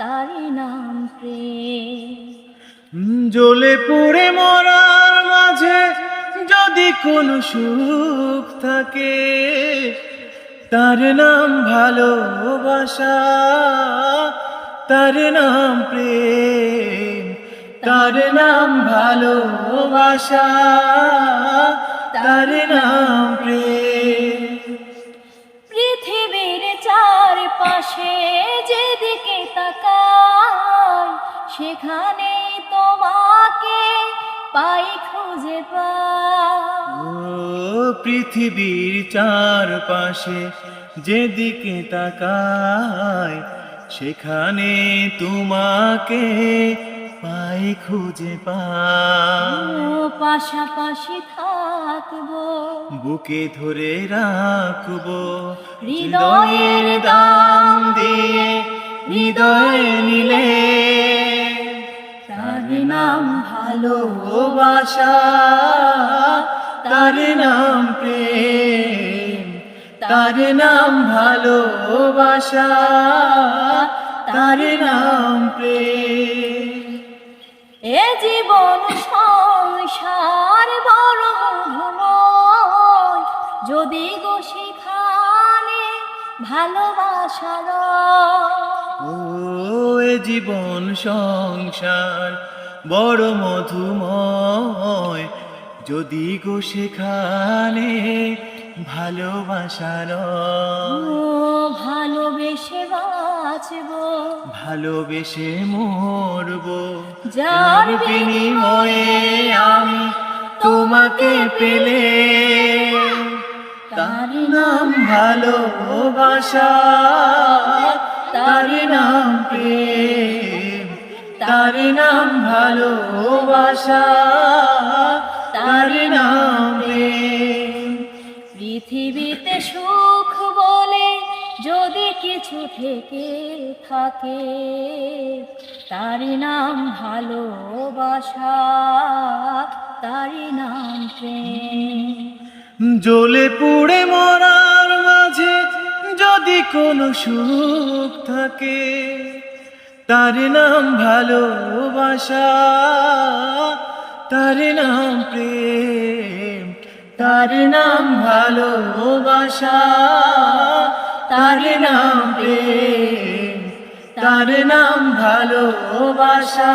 তারই নাম প্রেম। জ্বলে পুড়ে মরার মাঝে যদি কোনো সুখ থাকে তার নাম ভালোবাসা তার নাম প্রেম তার নাম ভালোবাসা তার নাম প্রেম। পৃথিবীর চারপাশে যেদিকে তাকাই সেখানেই তোমাকে পাই খুঁজে পৃথিবীর চারপাশে যেদিকে তাকায় সেখানে তোমাকে পাই খুঁজে পাশাপাশি থাকব। বুকে ধরে রাখব হৃদয়ের দাম দিয়ে হৃদয়ে নিলে তার নাম ভালোবাসা, তার নাম প্রেম, তার নাম ভালোবাসা, তার নাম প্রেম। এ জীবন সংসার বড় যদি গো সেখানে ভালোবাসার ও জীবন সংসার বড় মধুময়। যদি গো সেখানে ভালোবাসার ভালোবেসে বাঁচবো। ভালোবেসে মরব। যার যার বিনিময়ে আমি তোমাকে পেলে তার নাম ভালোবাসা। তার নাম প্রেম, তার নাম ভালোবাসা, তার নাম পৃথিবীতে সুখ বলে যদি কিছু থেকে থাকে তারই নাম ভালোবাসা তারই নাম প্রেম। জ্বলে পুড়ে যদি কোনো সুখ থাকে, তার নাম ভালোবাসা, তার নাম প্রেম, তার নাম ভালোবাসা, তার নাম প্রেম, তার নাম ভালোবাসা